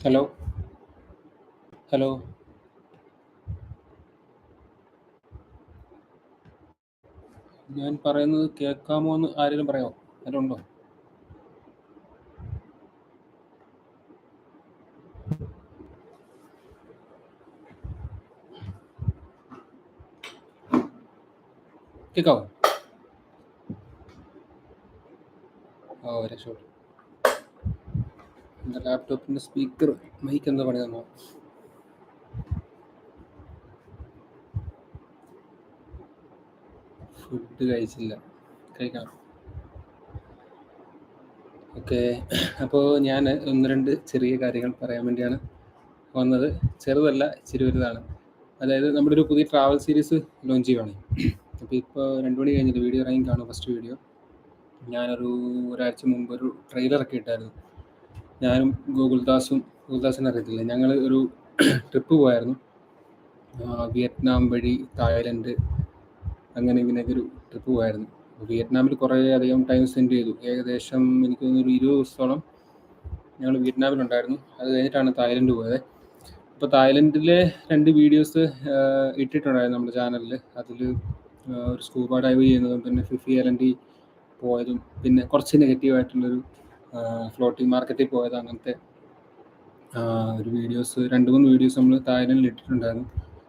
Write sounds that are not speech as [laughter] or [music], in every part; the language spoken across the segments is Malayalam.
ഹലോ. ഹലോ. ഞാൻ പറയുന്നത് കേൾക്കാമോ എന്ന് ആരെങ്കിലും പറയാമോ ഉണ്ടോ കേൾക്കാവോ ഓ രക്ഷപ്പെട്ടു എന്റെ ലാപ്ടോപ്പിന്റെ സ്പീക്കർ മൈക്ക് എന്താ പണി തന്നോ ഫുഡ് കഴിച്ചില്ല. കഴിക്കാം ഓക്കെ അപ്പോൾ ഞാൻ ഒന്ന് രണ്ട് ചെറിയ കാര്യങ്ങൾ പറയാൻ വേണ്ടിയാണ് വന്നത്. ചെറുതല്ല ഇച്ചിരി വലുതാണ്. അതായത് നമ്മുടെ ഒരു പുതിയ ട്രാവൽ സീരീസ് ലോഞ്ച് ചെയ്യുവാണ്. അപ്പോൾ ഇപ്പോൾ രണ്ട് മണി കഴിഞ്ഞിട്ട് വീഡിയോ ഇറങ്ങി കാണും ഫസ്റ്റ് വീഡിയോ ഞാനൊരു ഒരാഴ്ച മുമ്പ് ഒരു ട്രെയിലറൊക്കെ ഇട്ടായിരുന്നു. ഞാനും ഗോകുൽദാസും ഗോകുൽദാസിനെ അറിയത്തില്ല. ഞങ്ങൾ ഒരു ട്രിപ്പ് പോയായിരുന്നു. വിയറ്റ്നാം വഴി തായ്ലൻഡ് അങ്ങനെ ഇങ്ങനെയൊക്കെ ഒരു ട്രിപ്പ് പോയായിരുന്നു. വിയറ്റ്നാമിൽ കുറേ അധികം ടൈം സ്പെൻഡ് ചെയ്തു. ഏകദേശം എനിക്ക് തോന്നുന്നു ഒരു ഇരുപത് ദിവസത്തോളം ഞങ്ങൾ വിയറ്റ്നാമിലുണ്ടായിരുന്നു. അത് കഴിഞ്ഞിട്ടാണ് തായ്ലൻഡ് പോയത്. അപ്പോൾ തായ്ലൻഡിലെ രണ്ട് വീഡിയോസ് ഇട്ടിട്ടുണ്ടായിരുന്നു നമ്മുടെ ചാനലിൽ അതിൽ ഒരു സ്കൂബ ഡൈവ് ചെയ്യുന്നതും പിന്നെ ഫിഫി എലൻഡി പോയതും പിന്നെ കുറച്ച് നെഗറ്റീവായിട്ടുള്ളൊരു ഫ്ലോട്ടിംഗ് മാർക്കറ്റിൽ പോയത് അങ്ങനത്തെ ഒരു വീഡിയോസ് രണ്ട് മൂന്ന് വീഡിയോസ് നമ്മൾ തായ്ലൻഡിൽ ഇട്ടിട്ടുണ്ടായിരുന്നു.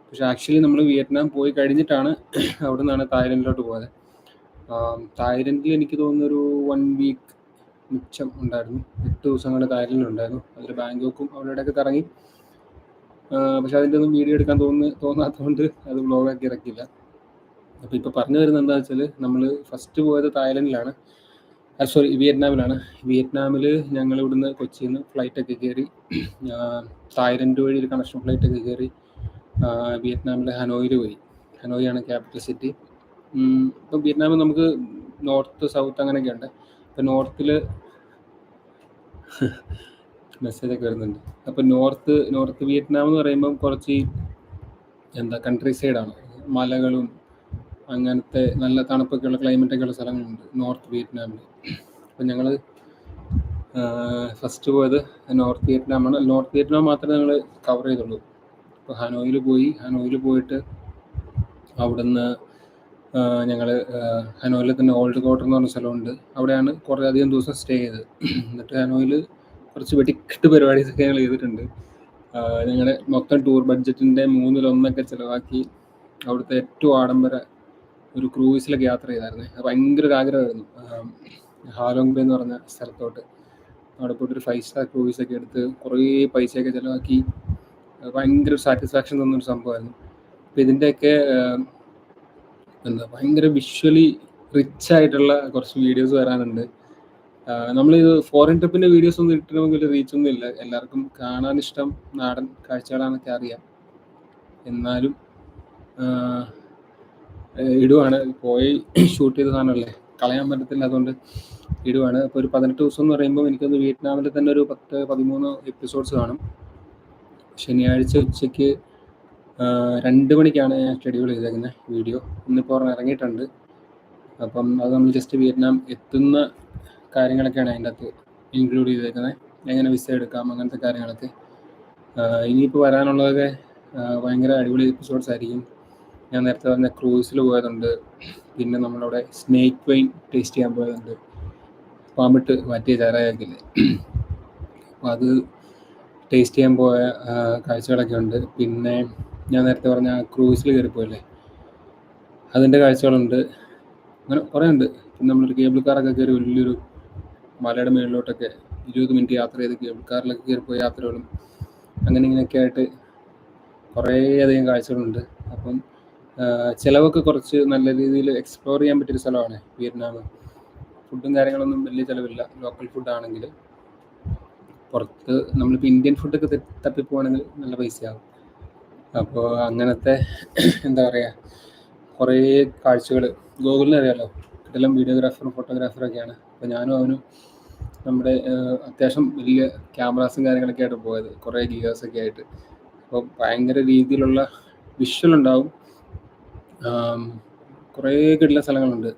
പക്ഷെ ആക്ച്വലി നമ്മൾ വിയറ്റ്നാം പോയി കഴിഞ്ഞിട്ടാണ് [clears throat] അവിടെ നിന്നാണ് തായ്ലൻഡിലോട്ട് പോയത്. തായ്ലൻഡിൽ എനിക്ക് തോന്നുന്നു ഒരു വൺ വീക്ക് മിച്ചം ഉണ്ടായിരുന്നു. എട്ട് ദിവസം കൊണ്ട് തായ്ലൻഡിൽ ഉണ്ടായിരുന്നു. അതിൽ ബാങ്കോക്കും അവിടെയൊക്കെ കറങ്ങി. പക്ഷെ അതിന്റെ ഒന്നും വീഡിയോ എടുക്കാൻ തോന്നുന്നു തോന്നാത്തതുകൊണ്ട് അത് ബ്ലോഗാക്കി ഇറക്കിയില്ല. അപ്പോൾ ഇപ്പോൾ പറഞ്ഞു വരുന്നത് എന്താ വെച്ചാൽ നമ്മൾ ഫസ്റ്റ് പോയത് തായ്ലൻഡിലാണ്. സോറി വിയറ്റ്നാമിലാണ്. വിയറ്റ്നാമിൽ ഞങ്ങൾ ഇവിടുന്ന് കൊച്ചിയിൽ നിന്ന് ഫ്ലൈറ്റൊക്കെ കയറി തായ്ലൻഡ് വഴി ഒരു കണക്ഷൻ ഫ്ലൈറ്റൊക്കെ കയറി വിയറ്റ്നാമിലെ ഹനോയിൽ പോയി. ഹനോയാണ് ക്യാപിറ്റൽ സിറ്റി ഇപ്പം വിയറ്റ്നാമിൽ നമുക്ക് നോർത്ത് സൗത്ത് അങ്ങനെയൊക്കെ ഉണ്ട്. അപ്പോൾ നോർത്തിൽ മെസ്സേജൊക്കെ വരുന്നുണ്ട്. അപ്പം നോർത്ത് നോർത്ത് വിയറ്റ്നാം എന്ന് പറയുമ്പം കുറച്ച് എന്താ കൺട്രി സൈഡാണ് മലകളും അങ്ങനത്തെ നല്ല തണുപ്പൊക്കെയുള്ള ക്ലൈമറ്റൊക്കെ ഉള്ള സ്ഥലങ്ങളുണ്ട്. നോർത്ത് വിയറ്റ്നാമിൽ അപ്പം ഞങ്ങൾ ഫസ്റ്റ് പോയത് നോർത്ത് വിയറ്റ്നാമാണ് നോർത്ത് വിയറ്റ്നാം മാത്രമേ ഞങ്ങൾ കവർ ചെയ്തുള്ളൂ. അപ്പോൾ ഹനോയിൽ പോയി. ഹനോയിൽ പോയിട്ട് അവിടുന്ന് ഞങ്ങൾ ഹനോയിൽ തന്നെ ഓൾഡ് കോട്ടർ എന്ന് പറഞ്ഞ സ്ഥലമുണ്ട്. അവിടെയാണ് കുറേ അധികം ദിവസം സ്റ്റേ ചെയ്തത്. എന്നിട്ട് ഹനോയിൽ കുറച്ച് വെടിക്കെട്ട് പരിപാടീസൊക്കെ ഞങ്ങൾ ചെയ്തിട്ടുണ്ട്. ഞങ്ങളുടെ മൊത്തം ടൂർ ബഡ്ജറ്റിന്റെ മൂന്നിലൊന്നൊക്കെ ചിലവാക്കി അവിടുത്തെ ഏറ്റവും ആഡംബര ഒരു ക്രൂയിസിലൊക്കെ യാത്ര ചെയ്തായിരുന്നു. അത് ഭയങ്കര ഒരു ആഗ്രഹമായിരുന്നു. ഹാലോങ് ബേ എന്ന് പറഞ്ഞ സ്ഥലത്തോട്ട്. അവിടെ പോയിട്ട് ഒരു ഫൈവ് സ്റ്റാർ ക്രൂയിസൊക്കെ എടുത്ത് കുറേ പൈസയൊക്കെ ചിലവാക്കി. ഭയങ്കര സാറ്റിസ്ഫാക്ഷൻ തന്നൊരു സംഭവമായിരുന്നു. അപ്പം ഇതിന്റെയൊക്കെ എന്താ ഭയങ്കര വിഷ്വലി റിച്ച് ആയിട്ടുള്ള കുറച്ച് വീഡിയോസ് വരാനുണ്ട്. നമ്മളിത് ഫോറിൻ ട്രിപ്പിന്റെ വീഡിയോസ് ഒന്നും ഇട്ടിട്ട് വലിയ റീച്ച് ഒന്നും ഇല്ല. എല്ലാവർക്കും കാണാൻ ഇഷ്ടം നാടൻ കാഴ്ചകളാണെന്നൊക്കെ അറിയാം. എന്നാലും ഇടുവാണ്. പോയി ഷൂട്ട് ചെയ്ത സാധനമല്ലേ? കളയാൻ പറ്റത്തില്ല അതുകൊണ്ട് ഇടുവാണ്. അപ്പോൾ ഒരു പതിനെട്ട് ദിവസം എന്ന് പറയുമ്പോൾ എനിക്കൊന്ന് വിയറ്റ്നാമിൽ തന്നെ ഒരു പത്ത് പതിമൂന്ന് എപ്പിസോഡ്സ് കാണും. ശനിയാഴ്ച ഉച്ചയ്ക്ക് രണ്ട് മണിക്കാണ് ഞാൻ ഷെഡ്യൂൾ ചെയ്തേക്കുന്നത് വീഡിയോ ഇന്നിപ്പോൾ ഒരെണ്ണം ഇറങ്ങിയിട്ടുണ്ട്. അപ്പം അത് നമ്മൾ ജസ്റ്റ് വിയറ്റ്നാം എത്തുന്ന കാര്യങ്ങളൊക്കെയാണ് അതിന്റെ അകത്ത് ഇൻക്ലൂഡ് ചെയ്തേക്കുന്നത് എങ്ങനെ വിസ എടുക്കാം അങ്ങനത്തെ കാര്യങ്ങളൊക്കെ. ഇനിയിപ്പോൾ വരാനുള്ളതൊക്കെ ഭയങ്കര അടിപൊളി എപ്പിസോഡ്സ് ആയിരിക്കും. ഞാൻ നേരത്തെ പറഞ്ഞ ക്രൂസിൽ പോയതുണ്ട്. പിന്നെ നമ്മളവിടെ സ്നേക്ക് വൈൻ ടേസ്റ്റ് ചെയ്യാൻ പോയതുണ്ട്. പാമ്പിട്ട് മാറ്റിയ ചാരായൊക്കെ അപ്പോൾ അത് ടേസ്റ്റ് ചെയ്യാൻ പോയ കാഴ്ചകളൊക്കെ ഉണ്ട്. പിന്നെ ഞാൻ നേരത്തെ പറഞ്ഞ ക്രൂസിൽ കയറിപ്പോയില്ലേ? അതിന്റെ കാഴ്ചകളുണ്ട്. അങ്ങനെ കുറേ ഉണ്ട്. പിന്നെ നമ്മളൊരു കേബിൾ കാറൊക്കെ കയറി വലിയൊരു മലയുടെ മുകളിലോട്ടൊക്കെ ഇരുപത് മിനിറ്റ് യാത്ര ചെയ്ത് കേബിൾ കാറിലൊക്കെ കയറിപ്പോയ യാത്രകളും അങ്ങനെ ഇങ്ങനെയൊക്കെ ആയിട്ട് കുറേയധികം കാഴ്ചകളുണ്ട്. അപ്പം ചിലവൊക്കെ കുറച്ച് നല്ല രീതിയിൽ എക്സ്പ്ലോർ ചെയ്യാൻ പറ്റിയൊരു സ്ഥലമാണ് വിയറ്റ്നാം. ഫുഡും കാര്യങ്ങളൊന്നും വലിയ ചിലവില്ല. ലോക്കൽ ഫുഡാണെങ്കിൽ പുറത്ത് നമ്മളിപ്പോൾ ഇന്ത്യൻ ഫുഡൊക്കെ തപ്പിപ്പോവാണെങ്കിൽ തപ്പി പോവാണെങ്കിൽ നല്ല പൈസയാകും അപ്പോൾ അങ്ങനത്തെ [clears throat] എന്താ പറയുക കുറേ കാഴ്ചകൾ ഗൂഗിളിന് അറിയാമല്ലോ ഇതെല്ലാം വീഡിയോഗ്രാഫറും ഫോട്ടോഗ്രാഫറൊക്കെയാണ് അപ്പോൾ ഞാനും അവനും നമ്മുടെ അത്യാവശ്യം വലിയ ക്യാമറാസും കാര്യങ്ങളൊക്കെ ആയിട്ട് പോയത്. കുറേ ഗിയേഴ്സൊക്കെ ആയിട്ട്. അപ്പോൾ ഭയങ്കര രീതിയിലുള്ള വിഷ്വൽ ഉണ്ടാവും. കുറേ കിട്ടുന്ന സ്ഥലങ്ങളുണ്ട്.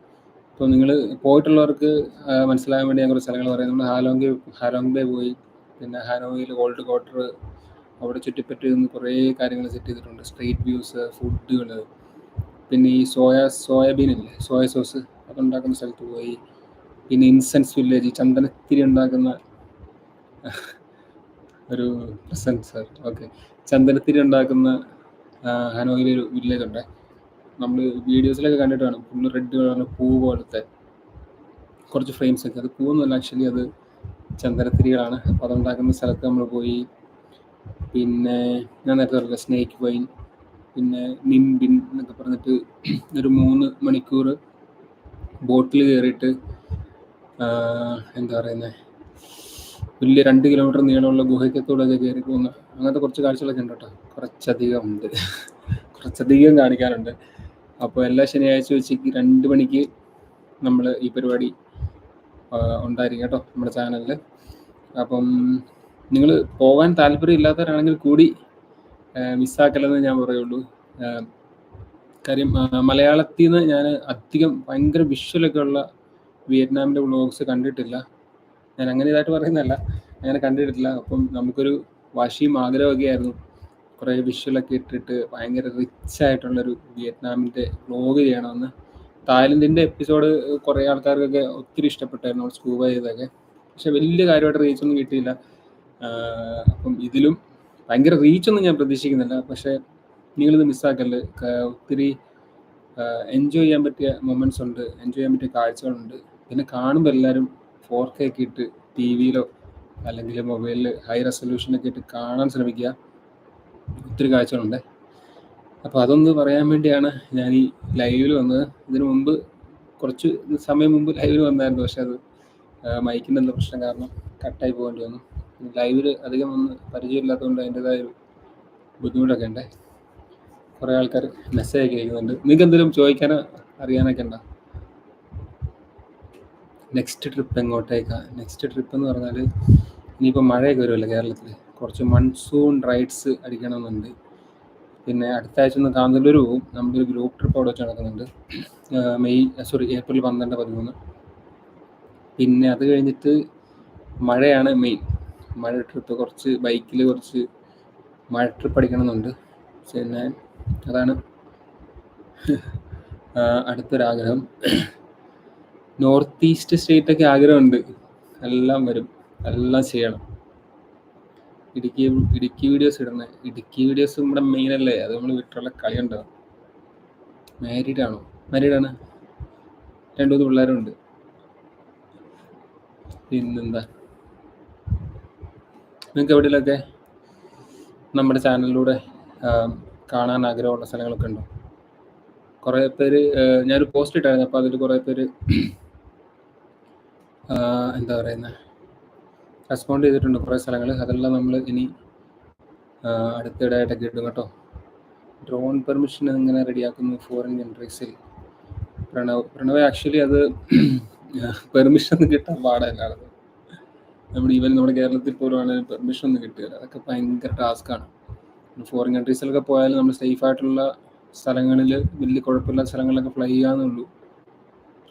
ഇപ്പോൾ നിങ്ങൾ പോയിട്ടുള്ളവർക്ക് മനസ്സിലാകാൻ വേണ്ടി ഞാൻ കുറച്ച് സ്ഥലങ്ങൾ പറയാം. നമ്മൾ ഹാലോങ് ഹാലോങ് ബേ പോയി. പിന്നെ ഹാനോയിൽ ഗോൾഡ് ക്വാർട്ടർ അവിടെ ചുറ്റിപ്പറ്റി നിന്ന് കുറേ കാര്യങ്ങൾ സെറ്റ് ചെയ്തിട്ടുണ്ട്. സ്ട്രീറ്റ് വ്യൂസ് ഫുഡുകൾ പിന്നെ ഈ സോയ സോയാബീൻ ഇല്ലേ? സോയ സോസ് അത് ഉണ്ടാക്കുന്ന സ്ഥലത്ത് പോയി. പിന്നെ ഇൻസെൻസ് വില്ലേജ് ചന്ദനത്തിരി ഉണ്ടാക്കുന്ന ഒരു പ്രസൻസ്. ഓക്കെ. ചന്ദനത്തിരി ഉണ്ടാക്കുന്ന ഹാനോയിലൊരു വില്ലേജ് ഉണ്ട്. നമ്മൾ വീഡിയോസിലൊക്കെ കണ്ടിട്ട് കാണും ഫുള്ള് റെഡ് കളറിന് പൂ പോലത്തെ കുറച്ച് ഫ്രെയിംസ് ഒക്കെ. അത് പൂവൊന്നുമല്ല ആക്ച്വലി അത് ചന്ദനത്തിരികളാണ്. അപ്പോൾ അതുണ്ടാക്കുന്ന സ്ഥലത്ത് നമ്മൾ പോയി. പിന്നെ ഞാൻ നേരത്തെ പറഞ്ഞ സ്നേക്ക് വൈൻ പിന്നെ നിംബിൻ എന്നൊക്കെ പറഞ്ഞിട്ട് ഒരു മൂന്ന് മണിക്കൂർ ബോട്ടിൽ കയറിയിട്ട് എന്താ പറയുന്നത് വലിയ രണ്ട് കിലോമീറ്റർ നീളമുള്ള ഗുഹയ്ക്കത്തോടൊക്കെ കയറി പോകുന്ന അങ്ങനത്തെ കുറച്ച് കാഴ്ചകളൊക്കെ ഉണ്ട് കേട്ടോ കുറച്ചധികം ഉണ്ട്. കുറച്ചധികം കാണിക്കാനുണ്ട്. അപ്പോൾ എല്ലാ ശനിയാഴ്ച ഉച്ചയ്ക്ക് രണ്ട് മണിക്ക് നമ്മൾ ഈ പരിപാടി ഉണ്ടായിരിക്കും കേട്ടോ നമ്മുടെ ചാനലിൽ അപ്പം നിങ്ങൾ പോകാൻ താല്പര്യം ഇല്ലാത്തവരാണെങ്കിൽ കൂടി മിസ്സാക്കല്ലെന്ന് ഞാൻ പറയുള്ളൂ. കാര്യം മലയാളത്തിൽ നിന്ന് ഞാൻ അധികം ഭയങ്കര വിഷ്വലൊക്കെ ഉള്ള വിയറ്റ്നാമിന്റെ വ്ളോഗ്സ് കണ്ടിട്ടില്ല. ഞാൻ അങ്ങനെ ഇതായിട്ട് പറയുന്നതല്ല. അങ്ങനെ കണ്ടിട്ടില്ല. അപ്പം നമുക്കൊരു വാശിയും ആഗ്രഹമൊക്കെ ആയിരുന്നു. കുറേ വിഷ്വലൊക്കെ ഇട്ടിട്ട് ഭയങ്കര റിച്ച് ആയിട്ടുള്ളൊരു വിയറ്റ്നാമിന്റെ വ്ലോഗ് ചെയ്യണമെന്ന്. തായ്ലൻഡിന്റെ എപ്പിസോഡ് കുറേ ആൾക്കാർക്കൊക്കെ ഒത്തിരി ഇഷ്ടപ്പെട്ടായിരുന്നു സ്കൂബ ചെയ്തൊക്കെ പക്ഷെ വലിയ കാര്യമായിട്ട് റീച്ചൊന്നും കിട്ടിയില്ല. അപ്പം ഇതിലും ഭയങ്കര റീച്ചൊന്നും ഞാൻ പ്രതീക്ഷിക്കുന്നില്ല. പക്ഷേ നിങ്ങളിത് മിസ്സാക്കല്ല് ഒത്തിരി എൻജോയ് ചെയ്യാൻ പറ്റിയ മൊമെന്റ്സ് ഉണ്ട്. എൻജോയ് ചെയ്യാൻ പറ്റിയ കാഴ്ചകളുണ്ട്. പിന്നെ കാണുമ്പോൾ എല്ലാവരും ഫോർ കെ ഒക്കെ ഇട്ട് ടി വിയിലോ അല്ലെങ്കിൽ മൊബൈലിൽ ഹൈ റെസൊല്യൂഷനൊക്കെ ഇട്ട് കാണാൻ ശ്രമിക്കുക. ഒത്തിരി കാഴ്ചകളുണ്ട്. അപ്പോൾ അതൊന്ന് പറയാൻ വേണ്ടിയാണ് ഞാൻ ഈ ലൈവിൽ വന്നത്. ഇതിനു മുമ്പ് കുറച്ച് സമയം മുമ്പ് ലൈവിൽ വന്നായിരുന്നു. പക്ഷെ അത് എന്താ പ്രശ്നം കാരണം കട്ടായി പോകേണ്ടി വന്നു. ലൈവിൽ അധികം ഒന്ന് പരിചയമില്ലാത്തതുകൊണ്ട് അതിന്റെതായ ഒരു ബുദ്ധിമുട്ടൊക്കെ ഉണ്ട്. കുറേ ആൾക്കാർ മെസ്സേജ് ഒക്കെ അയക്കുന്നുണ്ട്. നിങ്ങൾക്ക് എന്തെങ്കിലും ചോദിക്കാനോ അറിയാനൊക്കെ ഉണ്ടോ? നെക്സ്റ്റ് ട്രിപ്പ് എങ്ങോട്ടേക്കാണ് നെക്സ്റ്റ് ട്രിപ്പ് എന്ന് പറഞ്ഞാൽ ഇനിയിപ്പോൾ മഴയൊക്കെ വരുമല്ലോ കേരളത്തിൽ കുറച്ച് മൺസൂൺ റൈഡ്സ് അടിക്കണമെന്നുണ്ട്. പിന്നെ അടുത്ത ആഴ്ച ഒന്ന് കാന്തല്ലൂർ പോകും നമ്മുടെ ഒരു ഗ്രൂപ്പ് ട്രിപ്പ് അവിടെ വെച്ച് നടക്കുന്നുണ്ട്. മെയ് സോറി ഏപ്രിൽ പന്ത്രണ്ട് പതിമൂന്ന്. പിന്നെ അത് കഴിഞ്ഞിട്ട് മഴയാണ് മെയിൻ മഴ ട്രിപ്പ് കുറച്ച് ബൈക്കിൽ കുറച്ച് മഴ ട്രിപ്പ് അടിക്കണമെന്നുണ്ട്. പിന്നെ അതാണ് [laughs] അടുത്തൊരാഗ്രഹം നോർത്ത് ഈസ്റ്റ് സ്റ്റേറ്റൊക്കെ ആഗ്രഹമുണ്ട്. എല്ലാം വരും. എല്ലാം ചെയ്യണം. ഇടുക്കി ഇടുക്കി വീഡിയോസ് ഇടുന്നത് ഇടുക്കി വീഡിയോസ് നമ്മുടെ മെയിൻ അല്ലേ? അത് നമ്മൾ വിട്ടുള്ള കളി ഉണ്ടാവും മാരീഡ് ആണോ? മാരീഡ് ആണ്. രണ്ടു മൂന്ന് പിള്ളേരുണ്ട്. പിന്നെന്താ? നിങ്ങൾക്ക് എവിടെയെങ്കിലൊക്കെ നമ്മുടെ ചാനലിലൂടെ കാണാൻ ആഗ്രഹമുള്ള സ്ഥലങ്ങളൊക്കെ ഉണ്ടോ? കുറേ പേര് ഞാനൊരു പോസ്റ്റ് ഇട്ടായിരുന്നു. അപ്പോൾ അതിൽ കുറേ പേര് എന്താ പറയുന്നത് റെസ്പോണ്ട് ചെയ്തിട്ടുണ്ട് കുറേ സ്ഥലങ്ങൾ അതെല്ലാം നമ്മൾ ഇനി അടുത്തിടെ ആയിട്ടൊക്കെ ഇടും കേട്ടോ. ഡ്രോൺ പെർമിഷൻ എങ്ങനെ റെഡിയാക്കുന്നു ഫോറിൻ കൺട്രീസിൽ പ്രണവ് പ്രണവ് ആക്ച്വലി അത് [clears throat] പെർമിഷൻ ഒന്നും കിട്ടാൻ പാടല്ലാണത് നമ്മുടെ ഈവൻ നമ്മുടെ കേരളത്തിൽ പോലും ആണെങ്കിൽ പെർമിഷൻ ഒന്നും കിട്ടുകയില്ല. അതൊക്കെ ഭയങ്കര ടാസ്ക്കാണ് ഫോറിൻ കൺട്രീസിലൊക്കെ പോയാലും നമ്മൾ സേഫ് ആയിട്ടുള്ള സ്ഥലങ്ങളിൽ വലിയ കുഴപ്പമില്ലാത്ത സ്ഥലങ്ങളിലൊക്കെ ഫ്ലൈ ചെയ്യാന്നുള്ളൂ.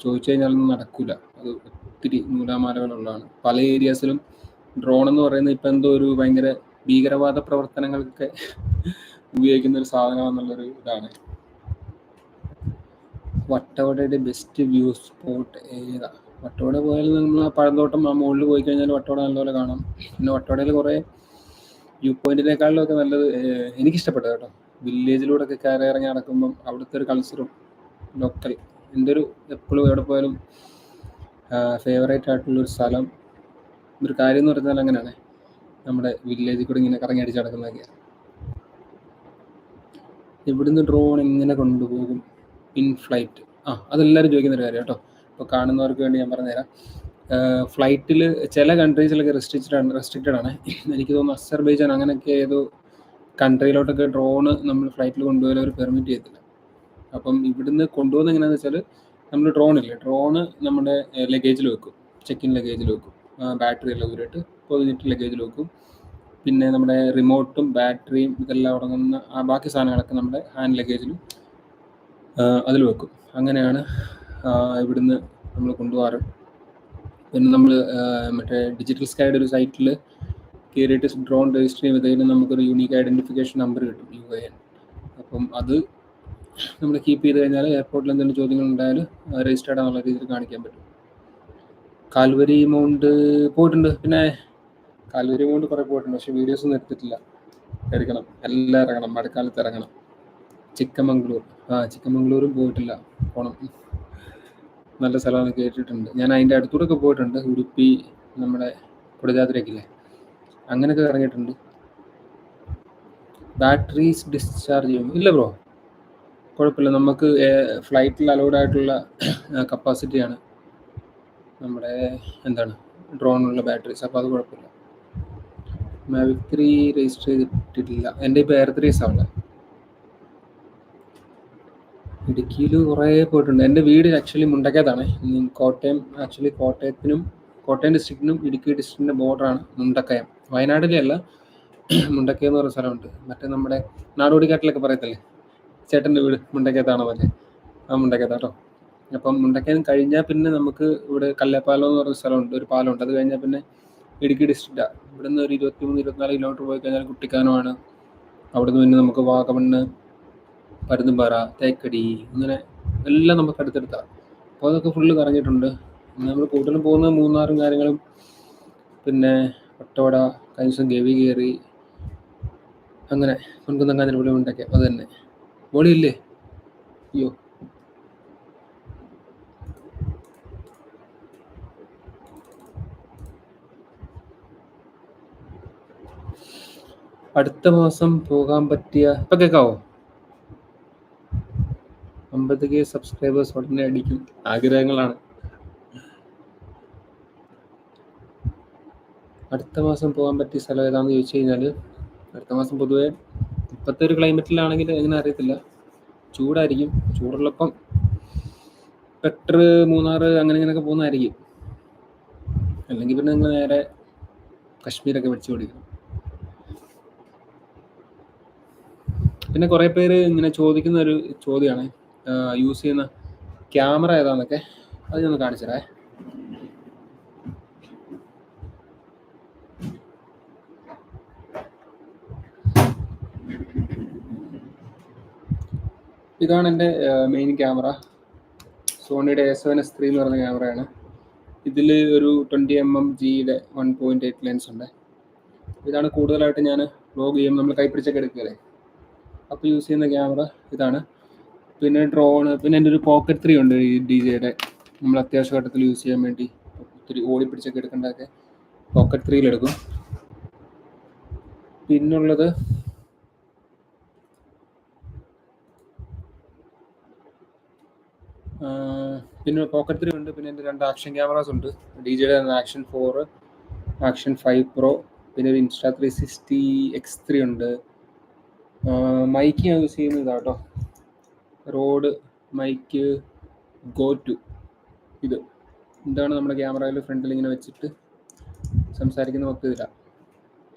ചോദിച്ചു കഴിഞ്ഞാലൊന്നും നടക്കില്ല അത് ഒത്തിരി നൂലാമാലകളുള്ളതാണ്. പല ഏരിയാസിലും ഡ്രോൺ എന്ന് പറയുന്നത് ഇപ്പം എന്തോ ഒരു ഭയങ്കര ഭീകരവാദ പ്രവർത്തനങ്ങൾക്കൊക്കെ ഉപയോഗിക്കുന്ന ഒരു സാധനമാണെന്നുള്ളൊരു ഇതാണ്. വട്ടവടയുടെ ബെസ്റ്റ് വ്യൂ സ്പോട്ട് ഏതാ? വട്ടവട പോയാൽ നമ്മൾ ആ പഴന്തോട്ടം ആ മുകളിൽ പോയി കഴിഞ്ഞാൽ വട്ടവട നല്ലപോലെ കാണാം. പിന്നെ വട്ടവടയിൽ കുറേ വ്യൂ പോയിന്റിനേക്കാളും ഒക്കെ നല്ലത് എനിക്കിഷ്ടപ്പെട്ടത് കേട്ടോ. വില്ലേജിലൂടെ ഒക്കെ കയറി ഇറങ്ങി നടക്കുമ്പം അവിടുത്തെ ഒരു കൾച്ചറും ലോക്കൽ എന്റെ ഒരു എപ്പോഴും എവിടെ പോയാലും ഫേവറേറ്റ് ആയിട്ടുള്ള ഒരു സ്ഥലം. ഒരു കാര്യം എന്ന് പറഞ്ഞാൽ അങ്ങനെയാണ്. നമ്മുടെ വില്ലേജിൽ കൂടെ ഇങ്ങനെ കറങ്ങി അടിച്ച് നടക്കുന്നതൊക്കെയാണ് ഇവിടുന്ന് ഡ്രോൺ എങ്ങനെ കൊണ്ടുപോകും ഇൻ ഫ്ലൈറ്റ് ആ അതെല്ലാവരും ചോദിക്കുന്ന ഒരു കാര്യം കേട്ടോ. ഇപ്പോൾ കാണുന്നവർക്ക് വേണ്ടി ഞാൻ പറഞ്ഞുതരാം. ഫ്ലൈറ്റിൽ ചില കൺട്രീസിലൊക്കെ റെസ്ട്രിക്റ്റഡ് ആണ് റെസ്ട്രിക്റ്റഡ് ആണ്. എനിക്ക് തോന്നുന്നു അസർബൈജാൻ അങ്ങനെയൊക്കെ ഏതോ കൺട്രിയിലോട്ടൊക്കെ ഡ്രോണ് നമ്മൾ ഫ്ലൈറ്റിൽ കൊണ്ടുപോയാൽ അവർ പെർമിറ്റ് ചെയ്തില്ല അപ്പം ഇവിടുന്ന് കൊണ്ടുപോകുന്ന എങ്ങനെയാണെന്ന് വെച്ചാൽ നമ്മൾ ഡ്രോൺ ഇല്ലേ? ഡ്രോണ് നമ്മുടെ ലഗേജിൽ വെക്കും. ചെക്ക് ഇൻ ലഗേജിൽ വെക്കും. ബാറ്ററി എല്ലാം ഊരിട്ട് പൊതിഞ്ഞിട്ട് ലഗേജിൽ വെക്കും. പിന്നെ നമ്മുടെ റിമോട്ടും ബാറ്ററിയും ഇതെല്ലാം അടങ്ങുന്ന ബാക്കി സാധനങ്ങളൊക്കെ നമ്മുടെ ഹാൻഡ് ലഗേജിലും അതിൽ വെക്കും. അങ്ങനെയാണ് ഇവിടുന്ന് നമ്മൾ കൊണ്ടുപോകാറ്. പിന്നെ നമ്മൾ മറ്റേ ഡിജിറ്റൽ സ്കൈഡ് ഒരു സൈറ്റിൽ കയറിയിട്ട് ഡ്രോൺ രജിസ്റ്റർ ചെയ്യുമ്പോഴത്തേക്കും നമുക്കൊരു യൂണീക്ക് ഐഡന്റിഫിക്കേഷൻ നമ്പർ കിട്ടും യു എ എൻ അപ്പം അത് നമ്മൾ കീപ്പ് ചെയ്ത് കഴിഞ്ഞാൽ എയർപോർട്ടിൽ എന്തെങ്കിലും ചോദ്യങ്ങൾ ഉണ്ടായാൽ രജിസ്റ്റേർഡ് ആണെന്നുള്ള രീതിയിൽ കാണിക്കാൻ പറ്റും. കാൽവരി എമൗണ്ട് പോയിട്ടുണ്ട്. പിന്നെ കാൽവരി എമൗണ്ട് കുറേ പോയിട്ടുണ്ട്. പക്ഷേ വീഡിയോസ് ഒന്നും എടുത്തിട്ടില്ല. എടുക്കണം. എല്ലാം ഇറങ്ങണം. മഴക്കാലത്ത് ഇറങ്ങണം. ചിക്കമംഗ്ലൂർ. ആ ചിക്കമംഗ്ലൂരും പോയിട്ടില്ല. പോണം. നല്ല സ്ഥലമാണ് കേട്ടിട്ടുണ്ട്. ഞാൻ അതിന്റെ അടുത്തൂടെ ഒക്കെ പോയിട്ടുണ്ട്. ഉടുപ്പി നമ്മുടെ കുടജാതിരക്കില്ലേ? അങ്ങനെയൊക്കെ ഇറങ്ങിയിട്ടുണ്ട്. ബാറ്ററീസ് ഡിസ്ചാർജ് ചെയ്യും. ഇല്ല ബ്രോ കുഴപ്പമില്ല. നമുക്ക് ഫ്ലൈറ്റിൽ അലൗഡ് ആയിട്ടുള്ള കപ്പാസിറ്റിയാണ് നമ്മുടെ എന്താണ് ഡ്രോണിലുള്ള ബാറ്ററീസ് അപ്പോൾ അത് കുഴപ്പമില്ല. മാവിക് രജിസ്റ്റർ ചെയ്തിട്ടില്ല. എന്റെ ഇപ്പോൾ എയർ ത്രീസ് ആണ് ഇടുക്കിയിൽ കുറേ പോയിട്ടുണ്ട്. എന്റെ വീട് ആക്ച്വലി മുണ്ടക്കയത്താണ്. ഉം, കോട്ടയം ആക്ച്വലി കോട്ടയത്തിനും കോട്ടയം ഡിസ്ട്രിക്റ്റിനും ഇടുക്കി ഡിസ്ട്രിക്റ്റിന്റെ ബോർഡറാണ് മുണ്ടക്കയം. വയനാട്ടിലെ അല്ല മുണ്ടക്കയം എന്ന് പറയുന്ന സ്ഥലമുണ്ട്. മറ്റേ നമ്മുടെ നാടോടിക്കാട്ടിലൊക്കെ പറയത്തില്ലേ? ചേട്ടന്റെ വീട് മുണ്ടക്കേത്താണോ മറ്റേ ആ മുണ്ടക്കയത്താട്ടോ അപ്പം മുണ്ടക്കയം കഴിഞ്ഞാൽ പിന്നെ നമുക്ക് ഇവിടെ കല്ലേപ്പാലം എന്ന് പറയുന്ന സ്ഥലമുണ്ട്. ഒരു പാലമുണ്ട്. അത് കഴിഞ്ഞാൽ പിന്നെ ഇടുക്കി ഡിസ്ട്രിക്റ്റാണ് ഇവിടുന്ന് ഒരു ഇരുപത്തിമൂന്ന് ഇരുപത്തിനാല് കിലോമീറ്റർ പോയി കഴിഞ്ഞാൽ കുട്ടിക്കാനമാണ്. അവിടുന്ന് പിന്നെ നമുക്ക് വാഗമണ്ണ് പരുന്തുംപാറ തേക്കടി അങ്ങനെ എല്ലാം നമുക്ക് അടുത്തെടുത്താണ് അപ്പോൾ അതൊക്കെ ഫുള്ള് കറങ്ങിയിട്ടുണ്ട്. നമ്മൾ കൂടുതലും പോകുന്നത് മൂന്നാറും കാര്യങ്ങളും പിന്നെ ഒട്ടവട കഴിഞ്ഞ ദിവസം ഗവി കയറി അങ്ങനെ പൊൻകുന്നം കാഞ്ഞിരപ്പള്ളി ഉണ്ടൊക്കെ അത് തന്നെ. ബോളിയില്ലേ അയ്യോ. അടുത്ത മാസം പോകാൻ പറ്റിയ ഇപ്പൊ കേക്കാവോ? അമ്പത് കെ സബ്സ്ക്രൈബേഴ്സ് ഉടനെ അടിക്കും. ആഗ്രഹങ്ങളാണ്. അടുത്ത മാസം പോകാൻ പറ്റിയ സ്ഥലം ഏതാണെന്ന് ചോദിച്ചു കഴിഞ്ഞാൽ അടുത്ത മാസം പൊതുവേ ഇപ്പോഴത്തെ ഒരു ക്ലൈമറ്റിലാണെങ്കിൽ എങ്ങനെ അറിയത്തില്ല. ചൂടായിരിക്കും. ചൂടുള്ളപ്പം പെട്ടർ മൂന്നാർ അങ്ങനെ ഇങ്ങനെയൊക്കെ പോകുന്നതായിരിക്കും. അല്ലെങ്കിൽ പിന്നെ നിങ്ങൾ നേരെ കശ്മീരൊക്കെ പഠിച്ചു പിടിക്കണം പിന്നെ കുറേ പേര് ഇങ്ങനെ ചോദിക്കുന്ന ഒരു ചോദ്യമാണ്. യൂസ് ചെയ്യുന്ന ക്യാമറ ഏതാന്നൊക്കെ. അത് ഞാൻ കാണിച്ചു തരാം ഇതാണ് എന്റെ മെയിൻ ക്യാമറ സോണിയുടെ എസ് സെവൻ എസ് ത്രീ എന്ന് പറയുന്ന ക്യാമറയാണ് ഇതിൽ ഒരു ട്വന്റി എം എം ജിയുടെ വൺ പോയിന്റ് എയ്റ്റ് ലെൻസ് ഉണ്ട്. ഇതാണ് കൂടുതലായിട്ട് ഞാൻ വ്ലോഗ് ചെയ്യുമ്പോൾ നമ്മൾ കൈപ്പിടിച്ചൊക്കെ എടുക്കുകയല്ലേ? അപ്പോൾ യൂസ് ചെയ്യുന്ന ക്യാമറ ഇതാണ്. പിന്നെ ഡ്രോൺ പിന്നെ എന്റെ ഒരു പോക്കറ്റ് ത്രീ ഉണ്ട് ഈ ഡി ജെയുടെ നമ്മൾ അത്യാവശ്യ ഘട്ടത്തിൽ യൂസ് ചെയ്യാൻ വേണ്ടി ഒത്തിരി ഓടി പിടിച്ചൊക്കെ എടുക്കേണ്ടതൊക്കെ പോക്കറ്റ് ത്രീയിലെടുക്കും പിന്നുള്ളത് ആ, പിന്നെ പോക്കറ്റ് ത്രീ ഉണ്ട് പിന്നെ എന്റെ രണ്ട് ആക്ഷൻ ക്യാമറാസ് ഉണ്ട്. ഡി ജിയുടെ action four action five pro പിന്നെ ഒരു insta three sixty X three ഉണ്ട്. മൈക്ക് ഞാൻ യൂസ് ചെയ്യുന്നത് കേട്ടോ റോഡ് മൈക്ക് ഗോ ടു ഇത്. ഇതാണ് നമ്മുടെ ക്യാമറയിൽ ഫ്രണ്ടിൽ ഇങ്ങനെ വെച്ചിട്ട് സംസാരിക്കുന്ന മൊത്തം ഇതിലാണ്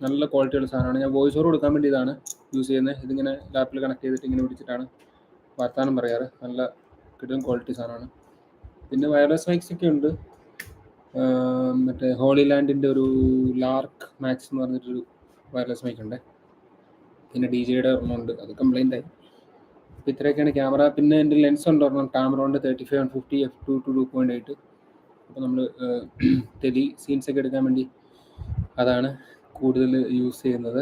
നല്ല ക്വാളിറ്റിയുള്ള സാധനമാണ്. ഞാൻ വോയിസ് ഓവർ കൊടുക്കാൻ വേണ്ടി ഇതാണ് യൂസ് ചെയ്യുന്നത്. ഇതിങ്ങനെ ലാപ്പിൽ കണക്ട് ചെയ്തിട്ട് ഇങ്ങനെ പിടിച്ചിട്ടാണ് വർത്താനം പറയാറ്. നല്ല കിട്ടും ക്വാളിറ്റി സാധനമാണ്. പിന്നെ വയർലെസ് മൈക്സ് ഒക്കെ ഉണ്ട്. മറ്റേ ഹോളി ലാൻഡിന്റെ ഒരു ലാർക്ക് മാക്സ് എന്ന് പറഞ്ഞിട്ടൊരു വയർലെസ് മൈക്ക് ഉണ്ട്. പിന്നെ ഡി ജെയുടെ ഒരെണ്ണമുണ്ട് അത് കംപ്ലൈന്റ് ആയി. അപ്പോൾ ഇത്രയൊക്കെയാണ് ക്യാമറ പിന്നെ എന്റെ ലെൻസ് ഉണ്ട് ഒരെണ്ണം. Camera thirty five fifty F two two two point eight അപ്പോൾ നമ്മൾ ടെലി സീൻസ് ഒക്കെ എടുക്കാൻ വേണ്ടി അതാണ് കൂടുതൽ യൂസ് ചെയ്യുന്നത്.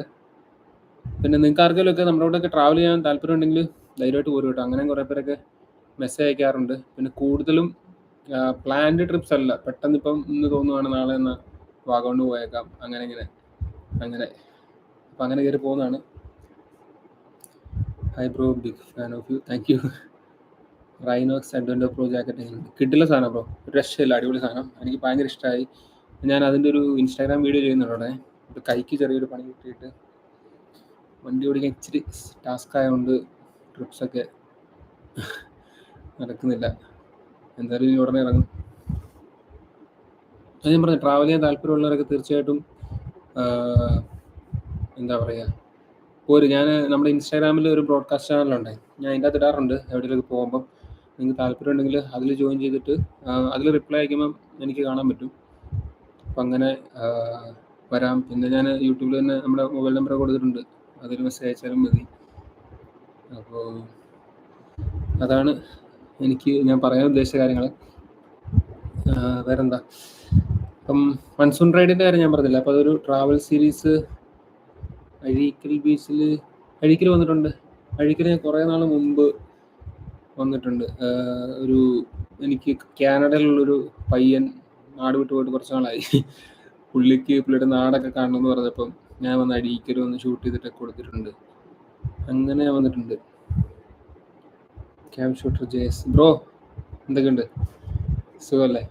പിന്നെ നിങ്ങൾക്ക് ആർക്കെങ്കിലും ഒക്കെ നമ്മുടെ കൂടെ ഒക്കെ ട്രാവൽ ചെയ്യാൻ താല്പര്യം ഉണ്ടെങ്കിൽ ധൈര്യമായിട്ട് പോരും കേട്ടോ അങ്ങനെ കുറേ പേരൊക്കെ മെസ്സേജ് അയക്കാറുണ്ട്. പിന്നെ കൂടുതലും പ്ലാൻഡ് ട്രിപ്സ് അല്ല. പെട്ടെന്ന് ഇപ്പം ഇന്ന് തോന്നുവാണ് നാളെ എന്ന വാഗോണ്ട് പോയേക്കാം. അങ്ങനെ ഇങ്ങനെ അങ്ങനെ. അപ്പം അങ്ങനെ കയറി പോകുന്നതാണ് hi bro big fan of you thank you Rynox Advento pro jacket കിട്ടില്ല സാധനം ബ്രോ രക്ഷയില്ല. അടിപൊളി സാധനം. എനിക്ക് ഭയങ്കര ഇഷ്ടമായി ഞാൻ അതിന്റെ ഒരു ഇൻസ്റ്റാഗ്രാം വീഡിയോ ചെയ്യുന്നുണ്ട് അവിടെ കൈക്ക് ചെറിയൊരു പണി കിട്ടിയിട്ട്. വണ്ടി ഓടിക്കാൻ ഇച്ചിരി ടാസ്ക് ആയതുകൊണ്ട് ട്രിപ്സൊക്കെ നടക്കുന്നില്ല. എന്തായാലും ഇനി ഉടനെ ഇറങ്ങും. അത് ഞാൻ പറഞ്ഞു ട്രാവൽ ചെയ്യാൻ താല്പര്യമുള്ളവരൊക്കെ തീർച്ചയായിട്ടും എന്താ പറയുക പോര്. ഞാൻ നമ്മുടെ ഇൻസ്റ്റാഗ്രാമിൽ ഒരു ബ്രോഡ്കാസ്റ്റ് ചാനലുണ്ട് ഞാൻ അതിന്റെ അകത്ത് ഇടാറുണ്ട് എവിടെയെങ്കിലും പോകുമ്പം. നിങ്ങൾക്ക് താല്പര്യം ഉണ്ടെങ്കിൽ അതിൽ ജോയിൻ ചെയ്തിട്ട് അതിൽ റിപ്ലൈ അയക്കുമ്പം എനിക്ക് കാണാൻ പറ്റും. അപ്പം അങ്ങനെ വരാം. പിന്നെ ഞാൻ യൂട്യൂബിൽ തന്നെ നമ്മുടെ മൊബൈൽ നമ്പർ കൊടുത്തിട്ടുണ്ട്. അതിൽ മെസ്സേജ് അയച്ചാലും മതി. അപ്പോൾ അതാണ് എനിക്ക് ഞാൻ പറയാൻ ഉദ്ദേശിച്ച കാര്യങ്ങൾ വേറെന്താ? അപ്പം മൺസൂൺ റൈഡിന്റെ കാര്യം ഞാൻ പറഞ്ഞില്ല? അപ്പോൾ അതൊരു ട്രാവൽ സീരീസ് അഴീക്കൽ ബീച്ചിൽ അഴീക്കൽ വന്നിട്ടുണ്ട്. അഴീക്കൽ ഞാൻ കുറേ നാൾ മുമ്പ് വന്നിട്ടുണ്ട്. ഒരു എനിക്ക് കാനഡയിലുള്ളൊരു പയ്യൻ നാട് വിട്ട് പോയിട്ട് കുറച്ച് നാളായി. പുള്ളിക്ക് പുള്ളിയുടെ നാടൊക്കെ കാണണമെന്ന് പറഞ്ഞപ്പം ഞാൻ വന്ന് അഴീക്കൽ വന്ന് ഷൂട്ട് ചെയ്തിട്ടൊക്കെ കൊടുത്തിട്ടുണ്ട്. അങ്ങനെ വന്നിട്ടുണ്ട്. ക്യാമ്പ് ഷൂട്ടർ ജയസ് ബ്രോ എന്തൊക്കെയുണ്ട്? സുഖമല്ലേ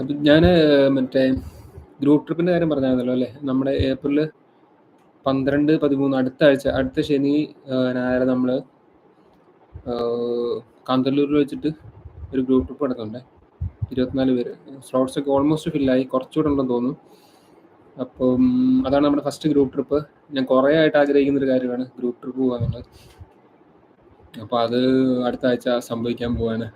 അപ്പം ഞാൻ മറ്റേ ഗ്രൂപ്പ് ട്രിപ്പിന്റെ കാര്യം പറഞ്ഞായിരുന്നല്ലോ അല്ലേ? നമ്മുടെ ഏപ്രിൽ പന്ത്രണ്ട് പതിമൂന്ന് അടുത്ത ആഴ്ച അടുത്ത ശനി ഞായർ നമ്മൾ കാന്തല്ലൂരിൽ വെച്ചിട്ട് ഒരു ഗ്രൂപ്പ് ട്രിപ്പ് നടക്കുന്നുണ്ട്. ഇരുപത്തിനാല് പേര്. സ്ലോട്ട്സ് ഒക്കെ ഓൾമോസ്റ്റ് ഫില്ലായി കുറച്ചുകൂടെ ഉണ്ടെന്ന് തോന്നുന്നു. അപ്പം അതാണ് നമ്മുടെ ഫസ്റ്റ് ഗ്രൂപ്പ് ട്രിപ്പ് ഞാൻ കുറേ ആയിട്ട് ആഗ്രഹിക്കുന്ന ഒരു കാര്യമാണ് ഗ്രൂപ്പ് ട്രിപ്പ് പോകാന്നുള്ളത് അപ്പോൾ അത് അടുത്ത ആഴ്ച സംഭവിക്കാൻ പോവാണ്.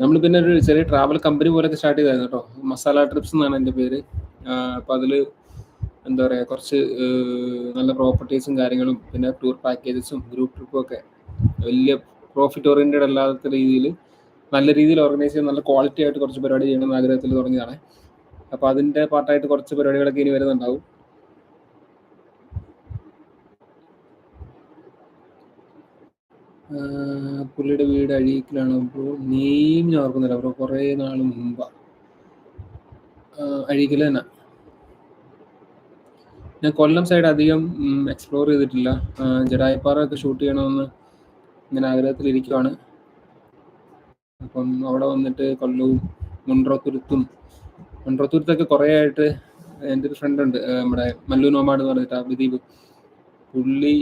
നമ്മൾ പിന്നെ ഒരു ചെറിയ ട്രാവൽ കമ്പനി പോലൊക്കെ സ്റ്റാർട്ട് ചെയ്തായിരുന്നു കേട്ടോ. മസാല ട്രിപ്സ് എന്നാണ് എന്റെ പേര്. അപ്പോൾ അതിൽ എന്താ പറയുക കുറച്ച് നല്ല പ്രോപ്പർട്ടീസും കാര്യങ്ങളും പിന്നെ ടൂർ പാക്കേജസും ഗ്രൂപ്പ് ട്രിപ്പും ഒക്കെ വലിയ പ്രോഫിറ്റ് ഓറിയന്റഡ് അല്ലാത്ത രീതിയിൽ നല്ല രീതിയിൽ ഓർഗനൈസ് ചെയ്ത് നല്ല ക്വാളിറ്റി ആയിട്ട് കുറച്ച് പരിപാടി ചെയ്യണമെന്ന് ആഗ്രഹത്തിൽ തുടങ്ങിയതാണ്. അപ്പോൾ അതിന്റെ പാർട്ടായിട്ട് കുറച്ച് പരിപാടികളൊക്കെ ഇനി വരുന്നുണ്ടാവും. പുള്ളിയുടെ വീട് അഴീക്കിലാണ് ബ്രോ നെയിം ഞാൻ ഓർക്കുന്നില്ല. ബ്രോ കുറേ നാൾ മുമ്പാ. അഴീക്കൽ തന്നെ. ഞാൻ കൊല്ലം സൈഡ് അധികം എക്സ്പ്ലോർ ചെയ്തിട്ടില്ല. ജഡായിപ്പാറൊക്കെ ഷൂട്ട് ചെയ്യണമെന്ന് ഇങ്ങനെ ആഗ്രഹത്തിലിരിക്കുവാണ്. അപ്പം അവിടെ വന്നിട്ട് കൊല്ലവും മുണ്ട്രോത്തുരുത്തും. മുണ്ട്രോത്തുരുത്തൊക്കെ കുറേ ആയിട്ട് എന്റെ ഒരു ഫ്രണ്ട് ഉണ്ട്. നമ്മുടെ മല്ലു നോമാട് എന്ന് പറഞ്ഞിട്ട് അഭിദീപ് പുള്ളി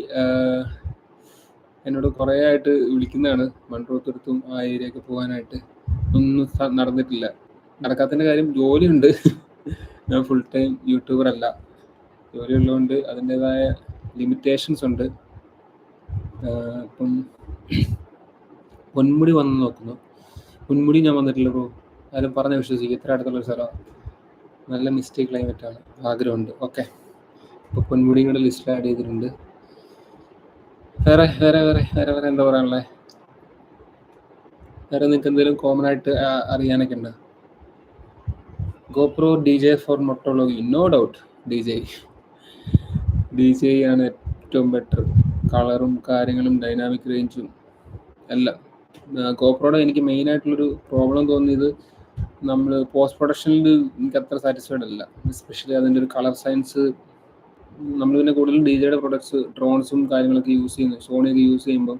എന്നോട് കുറേ ആയിട്ട് വിളിക്കുന്നതാണ്. മൺട്രോത്തുരുത്തും ആ ഏരിയ ഒക്കെ പോകാനായിട്ട്. ഒന്നും നടന്നിട്ടില്ല. നടക്കാത്തതിന്റെ കാര്യം ജോലിയുണ്ട്. ഞാൻ ഫുൾ ടൈം യൂട്യൂബർ അല്ല. ജോലി ഉള്ളതുകൊണ്ട് അതിന്റെതായ ലിമിറ്റേഷൻസ് ഉണ്ട്. അപ്പം പൊന്മുടി വന്ന് നോക്കുന്നു. പൊന്മുടി ഞാൻ വന്നിട്ടില്ല ബ്രോ ആരും പറഞ്ഞ വിശ്വസിക്കും. ഇത്ര അടുത്തുള്ള സ്ഥലമാണ് നല്ല മിസ്റ്റേക്ക് ക്ലൈമറ്റാണ് ആഗ്രഹമുണ്ട്. ഓക്കെ അപ്പോൾ പൊന്മുടിയും കൂടെ ലിസ്റ്റിൽ ആഡ് ചെയ്തിട്ടുണ്ട്. വേറെ വേറെ വേറെ വേറെ വേറെ എന്താ പറയാനുള്ളത് വേറെ നിങ്ങൾക്ക് എന്തെങ്കിലും കോമൺ ആയിട്ട് അറിയാനൊക്കെ ഉണ്ട്? GoPro D J four മൊട്ടോളോഗി no doubt D J D J ആണ് ഏറ്റവും ബെറ്റർ കളറും കാര്യങ്ങളും ഡൈനാമിക് റേഞ്ചും എല്ലാം. ഗോപ്രോയുടെ എനിക്ക് മെയിൻ ആയിട്ടുള്ളൊരു പ്രോബ്ലം തോന്നിയത് നമ്മൾ പോസ്റ്റ് പ്രൊഡക്ഷനിൽ എനിക്ക് അത്ര സാറ്റിസ്ഫൈഡ് അല്ല. എസ്പെഷ്യലി അതിന്റെ ഒരു കളർ സയൻസ് നമ്മൾ പിന്നെ കൂടുതലും ഡി ജെയുടെ പ്രൊഡക്ട്സ് ഡ്രോൺസും കാര്യങ്ങളൊക്കെ യൂസ് ചെയ്യുന്നത് സോണിയൊക്കെ യൂസ് ചെയ്യുമ്പം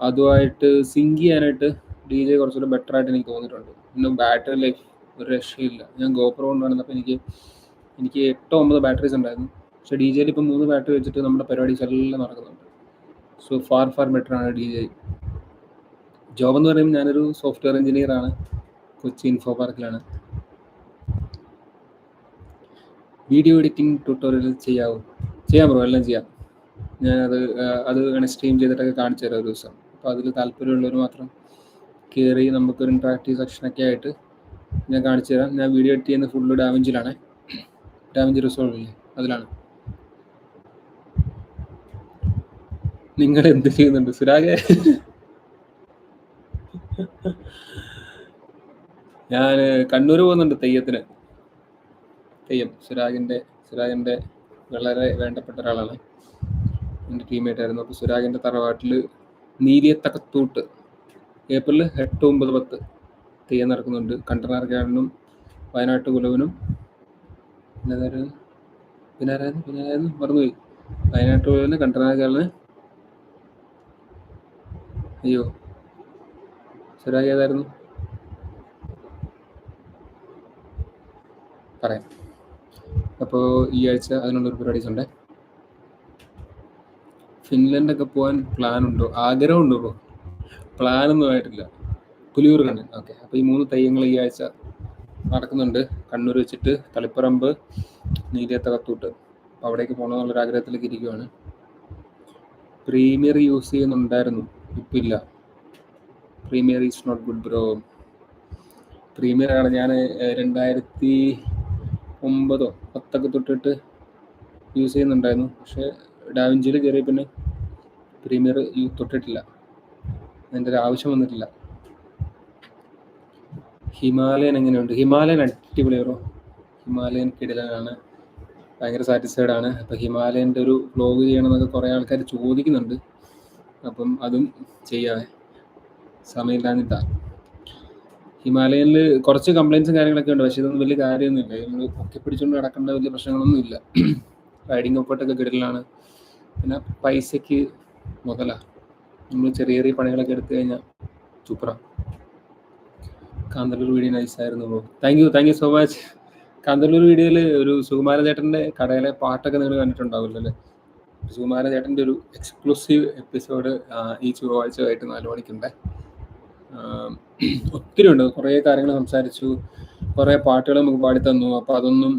അതുമായിട്ട് സിങ്ക് ചെയ്യാനായിട്ട് ഡി ജെ കുറച്ചുകൂടെ ബെറ്റർ ആയിട്ട് എനിക്ക് തോന്നിയിട്ടുണ്ട്. പിന്നെ ബാറ്ററി ലൈഫ് ഒരു രക്ഷയില്ല. ഞാൻ ഗോപ്രോ കൊണ്ട് എനിക്ക് എനിക്ക് എട്ടോ ഒമ്പത് ബാറ്ററീസ് ഉണ്ടായിരുന്നു. പക്ഷേ ഡി ജെയിൽ ഇപ്പം മൂന്ന് ബാറ്ററി വെച്ചിട്ട് നമ്മുടെ പരിപാടീസ് എല്ലാം നടക്കുന്നുണ്ട്. സോ ഫാർ ഫാർ ബെറ്റർ ആണ് ഡി ജെ ജോബ് എന്ന് പറയുമ്പോൾ ഞാനൊരു സോഫ്റ്റ്വെയർ എഞ്ചിനീയർ ആണ്. കൊച്ചി ഇൻഫോ പാർക്കിലാണ് വീഡിയോ എഡിറ്റിംഗ് ട്യൂട്ടോറിയൽ ചെയ്യാവും. ചെയ്യാം ബ്രോ എല്ലാം ചെയ്യാം. ഞാനത് അത് സ്ട്രീം ചെയ്തിട്ടൊക്കെ കാണിച്ചു തരാം ഒരു ദിവസം. അപ്പോൾ അതിൽ താല്പര്യമുള്ളവർ മാത്രം കയറി നമുക്കൊരു ഇൻട്രാക്റ്റീവ് സെക്ഷനൊക്കെ ആയിട്ട് ഞാൻ കാണിച്ചു തരാം. ഞാൻ വീഡിയോ എഡിറ്റ് ചെയ്യുന്ന ഫുള്ള് ഡാമേജിലാണ് ഡാമേജ് റിസോൾവ് ഇല്ലേ? അതിലാണ്. നിങ്ങൾ എന്ത് ചെയ്യുന്നുണ്ട്? സുരാഗെ? [laughs] ഞാൻ കണ്ണൂർ പോകുന്നുണ്ട് തെയ്യത്തിന്. തെയ്യം സുരാഗിന്റെ സുരാഗിന്റെ വളരെ വേണ്ടപ്പെട്ട ഒരാളാണ് എന്റെ ടീമേറ്റ് ആയിരുന്നു അപ്പോൾ സുരാഗിന്റെ തറവാട്ടിൽ നീലിയത്തക്കത്തൂട്ട് ഏപ്രിൽ എട്ട് ഒമ്പത് പത്ത് തെയ്യം നടക്കുന്നുണ്ട്. കണ്ടനാർക്കാരനും വയനാട്ട് കുലവനും. പിന്നെ ആരായിരുന്നു പിന്നെ ആരായിരുന്നു പിന്നെ ആരായിരുന്നു മറന്നുപോയി. വയനാട്ട് കുലവന് കണ്ടനാർക്കാരന് അയ്യോ. സുരാഗ് ഏതായിരുന്നു? പറയാം. അപ്പോൾ ഈ ആഴ്ച അതിനുള്ള പരിപാടീസ് ഉണ്ട് ഫിൻലൻഡൊക്കെ പോകാൻ പ്ലാൻ ഉണ്ടോ? ആഗ്രഹമുണ്ടോ ഇപ്പോൾ പ്ലാനൊന്നും ആയിട്ടില്ല. പുലിയൂർ കണ്ണൻ ഓക്കെ അപ്പോൾ ഈ മൂന്ന് തെയ്യങ്ങൾ ഈ ആഴ്ച നടക്കുന്നുണ്ട്. കണ്ണൂർ വെച്ചിട്ട് തളിപ്പറമ്പ് നീലിയത്തകത്തൂട്ട് അപ്പോൾ അവിടേക്ക് പോകണമെന്നുള്ളൊരു ആഗ്രഹത്തിലേക്ക് ഇരിക്കുവാണ്. പ്രീമിയർ യൂസ് ചെയ്യുന്നുണ്ടായിരുന്നു. ഇപ്പം ഇല്ല. Premiere is not good bro premiere ആണ്. ഞാൻ രണ്ടായിരത്തി ഒമ്പതോ പത്തൊക്കെ തൊട്ടിട്ട് യൂസ് ചെയ്യുന്നുണ്ടായിരുന്നു. പക്ഷേ ഡാവിഞ്ചിയിൽ കയറിയ പിന്നെ പ്രീമിയർ തൊട്ടിട്ടില്ല. അതിന്റെ ഒരു ആവശ്യം വന്നിട്ടില്ല. ഹിമാലയൻ എങ്ങനെയുണ്ട്? ഹിമാലയൻ അടിപൊളി ബ്രോ ഹിമാലയൻ കിടിലനാണ്. ഭയങ്കര സാറ്റിസ്ഫൈഡ് ആണ്. അപ്പോൾ ഹിമാലയന്റെ ഒരു വ്ലോഗ് ചെയ്യണമെന്നൊക്കെ കുറേ ആൾക്കാർ ചോദിക്കുന്നുണ്ട്. അപ്പം അതും ചെയ്യാവേ സമയമില്ലാഞ്ഞിട്ടാണ് ഹിമാലയനിൽ കുറച്ച് കംപ്ലൈൻസും കാര്യങ്ങളൊക്കെ ഉണ്ട്. പക്ഷേ ഇതൊന്നും വലിയ കാര്യമൊന്നുമില്ല. നമ്മൾ പൊക്കി പിടിച്ചുകൊണ്ട് നടക്കേണ്ട വലിയ പ്രശ്നങ്ങളൊന്നും ഇല്ല റൈഡിങ് [clears throat] ഒപ്പോട്ടൊക്കെ കിടലാണ്. പിന്നെ പൈസയ്ക്ക് മുതലാണ് നമ്മൾ ചെറിയ ചെറിയ പണികളൊക്കെ എടുത്തു കഴിഞ്ഞാൽ സൂപ്പറാണ് Kanthalloor video നൈസായിരുന്നു bro thank you thank you so much Kanthalloor വീഡിയോയിൽ ഒരു സുകുമാര ചേട്ടന്റെ കടയിലെ പാട്ടൊക്കെ നിങ്ങൾ കണ്ടിട്ടുണ്ടാവില്ലോ അല്ലേ? സുകുമാര ചേട്ടന്റെ ഒരു എക്സ്ക്ലൂസീവ് എപ്പിസോഡ് ഈ ചൊവ്വാഴ്ച ആയിട്ട് നാല് മണിക്കുണ്ട് ഒത്തിരി ഉണ്ട്. കുറേ കാര്യങ്ങൾ സംസാരിച്ചു. കുറേ പാട്ടുകൾ നമുക്ക് പാടി തന്നു. അപ്പോൾ അതൊന്നും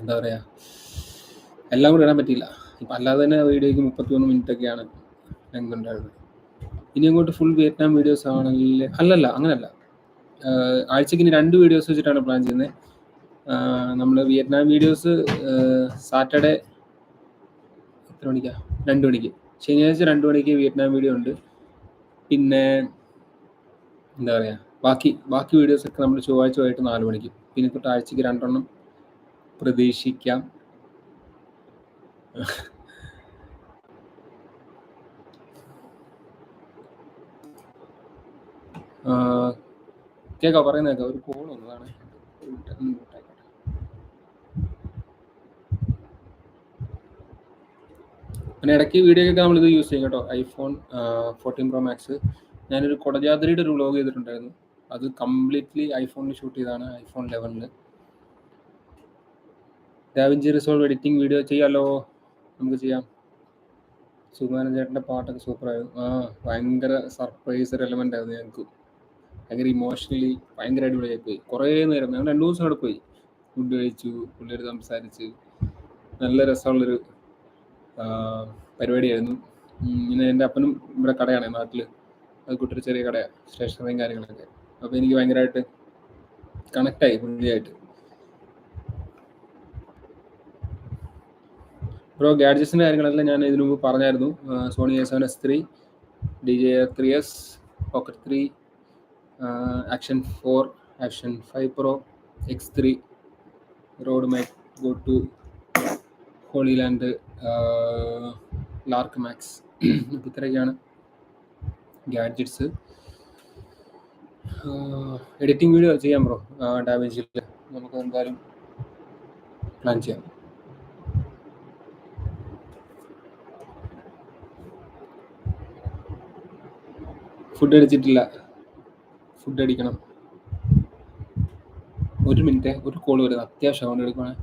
എന്താ പറയുക എല്ലാം കൂടി ഇടാൻ പറ്റിയില്ല. ഇപ്പം അല്ലാതെ തന്നെ വീഡിയോയ്ക്ക് മുപ്പത്തിമൂന്ന് മിനിറ്റ് ഒക്കെയാണ് ലെങ്ത് ഉണ്ടായിരുന്നത്. ഇനി അങ്ങോട്ട് ഫുൾ വിയറ്റ്നാം വീഡിയോസ് ആണെങ്കിൽ അല്ലല്ല അങ്ങനല്ല. ആഴ്ചക്ക് ഇനി രണ്ട് വീഡിയോസ് വെച്ചിട്ടാണ് പ്ലാൻ ചെയ്യുന്നത് നമ്മൾ വിയറ്റ്നാം വീഡിയോസ് സാറ്റർഡേ എത്ര മണിക്കാ? രണ്ട് മണിക്ക്. ശനിയാഴ്ച രണ്ട് മണിക്ക് വിയറ്റ്നാം വീഡിയോ ഉണ്ട്. പിന്നെ എന്താ പറയുക ബാക്കി ബാക്കി വീഡിയോസൊക്കെ നമ്മൾ ചൊവ്വാഴ്ച വൈകിട്ട് നാല് മണിക്ക്. പിന്നെ തൊട്ട് ആഴ്ചയ്ക്ക് രണ്ടെണ്ണം പ്രതീക്ഷിക്കാം. കേൾക്കാം പറയുന്നേക്കാം. ഒരു കോൾ വന്നതാണ്. പിന്നെ ഇടയ്ക്ക് വീഡിയോ ഒക്കെ നമ്മളിത് യൂസ് ചെയ്യും കേട്ടോ. ഐഫോൺ ഫോർട്ടീൻ പ്രോ മാക്സ് ഞാനൊരു കൊടജാദ്രിയുടെ ഒരു വ്ലോഗ് ചെയ്തിട്ടുണ്ടായിരുന്നു. അത് കംപ്ലീറ്റ്ലി ഐഫോണിൽ ഷൂട്ട് ചെയ്താണ് ഐഫോൺ ലെവനിൽ ഡാവിഞ്ചി റിസോൾവ് എഡിറ്റിംഗ് വീഡിയോ ചെയ്യാമല്ലോ നമുക്ക് ചെയ്യാം. സുകുമാരൻ ചേട്ടന്റെ പാട്ടൊക്കെ സൂപ്പറായിരുന്നു ആ ഭയങ്കര സർപ്രൈസ് റെലവെന്റ് ആയിരുന്നു ഞങ്ങൾക്ക്. ഭയങ്കര ഇമോഷണലി ഭയങ്കര അടിപൊളിയായി പോയി കുറേ നേരം ഞങ്ങൾ രണ്ടു ദിവസം അവിടെ പോയി. ഫുഡ് കഴിച്ചു പുള്ളിയൊരു സംസാരിച്ച്. നല്ല രസമുള്ളൊരു പരിപാടിയായിരുന്നു. ഇങ്ങനെ എന്റെ അപ്പനും ഇവിടെ കടയാണ് നാട്ടിൽ അത് കൂട്ടൊരു ചെറിയ കടയാണ് സ്റ്റേഷനറിയും കാര്യങ്ങളൊക്കെ. അപ്പോൾ എനിക്ക് ഭയങ്കരമായിട്ട് കണക്റ്റായി പുള്ളിയായിട്ട്. ബ്രോ ഗാഡ്ജറ്റ്സിന്റെ കാര്യങ്ങളെല്ലാം ഞാൻ ഇതിനു മുമ്പ് പറഞ്ഞായിരുന്നു. Sony A seven S three D J three S pocket three action four action five pro X three Rode my go two Hollyland lark max ഇത്രയൊക്കെയാണ് ഗാഡ്ജറ്റ്സ് എഡിറ്റിംഗ് വീഡിയോ ചെയ്യാം ബ്രോ ഡാമേജിൽ നമുക്ക് എന്തായാലും പ്ലാൻ ചെയ്യാം. ഫുഡ് അടിച്ചിട്ടില്ല. ഫുഡ് അടിക്കണം. ഒരു മിനിറ്റ് ഒരു കോൾ വരുന്നത് അത്യാവശ്യം അതുകൊണ്ട് എടുക്കണേ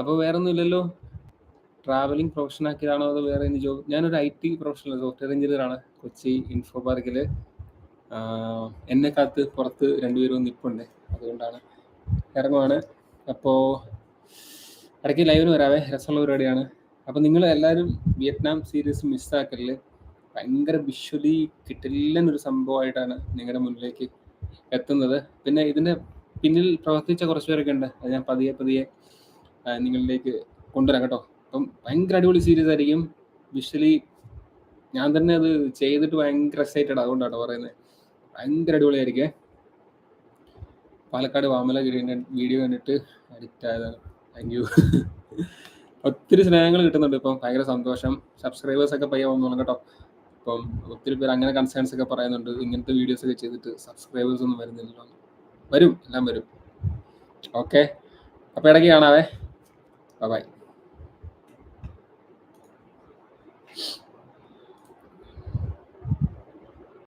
അപ്പോൾ വേറെ ഒന്നുമില്ലല്ലോ ട്രാവലിംഗ് പ്രൊഫഷൻ ആക്കിയതാണോ അതോ വേറെ എന്ത് ജോബ് ഞാനൊരു ഐ ടി പ്രൊഫഷണൽ സോഫ്റ്റ്വെയർ എഞ്ചിനീയറാണ് കൊച്ചി ഇൻഫോ പാർക്കിൽ എന്നെ കാത്ത് പുറത്ത് രണ്ടുപേരും നിൽപ്പുണ്ട് അതുകൊണ്ടാണ് ഇറങ്ങുവാണ്. അപ്പോൾ ഇടയ്ക്ക് ലൈവിന് വരാവേ രസമുള്ള പരിപാടിയാണ്. അപ്പോൾ നിങ്ങൾ എല്ലാവരും വിയറ്റ്നാം സീരീസ് മിസ്സാക്കൽ ഭയങ്കര വിഷ്വലി കിട്ടില്ലെന്നൊരു സംഭവമായിട്ടാണ് നിങ്ങളുടെ മുന്നിലേക്ക് എത്തുന്നത്. പിന്നെ ഇതിന്റെ പിന്നിൽ പ്രവർത്തിച്ച കുറച്ച് പേരൊക്കെ ഉണ്ട്. അത് ഞാൻ പതിയെ പതിയെ നിങ്ങളിലേക്ക് കൊണ്ടുവരാം കേട്ടോ. അപ്പം ഭയങ്കര അടിപൊളി സീരീസ് ആയിരിക്കും. വിഷ്വലി ഞാൻ തന്നെ അത് ചെയ്തിട്ട് ഭയങ്കര എക്സൈറ്റഡ് അതുകൊണ്ടാണ് പറയുന്നത് ഭയങ്കര അടിപൊളിയായിരിക്കേ. പാലക്കാട് വാമല വീഡിയോ കണ്ടിട്ട് അഡിക്റ്റ് ആയതാണ്. താങ്ക് യു [laughs] ഒത്തിരി സ്നേഹങ്ങൾ കിട്ടുന്നുണ്ട് ഇപ്പം. ഭയങ്കര സന്തോഷം. സബ്സ്ക്രൈബേഴ്സ് ഒക്കെ പയ്യെ വന്നോളും കേട്ടോ. ഇപ്പം ഒത്തിരി പേര് അങ്ങനെ കൺസേൺസ് ഒക്കെ പറയുന്നുണ്ട്. ഇങ്ങനത്തെ വീഡിയോസ് ഒക്കെ ചെയ്തിട്ട് സബ്സ്ക്രൈബേഴ്സ് ഒന്നും വരുന്നില്ലല്ലോ. വരും എല്ലാം വരും. ഓക്കെ അപ്പോൾ ഇടയ്ക്ക് കാണാവേ. ബൈ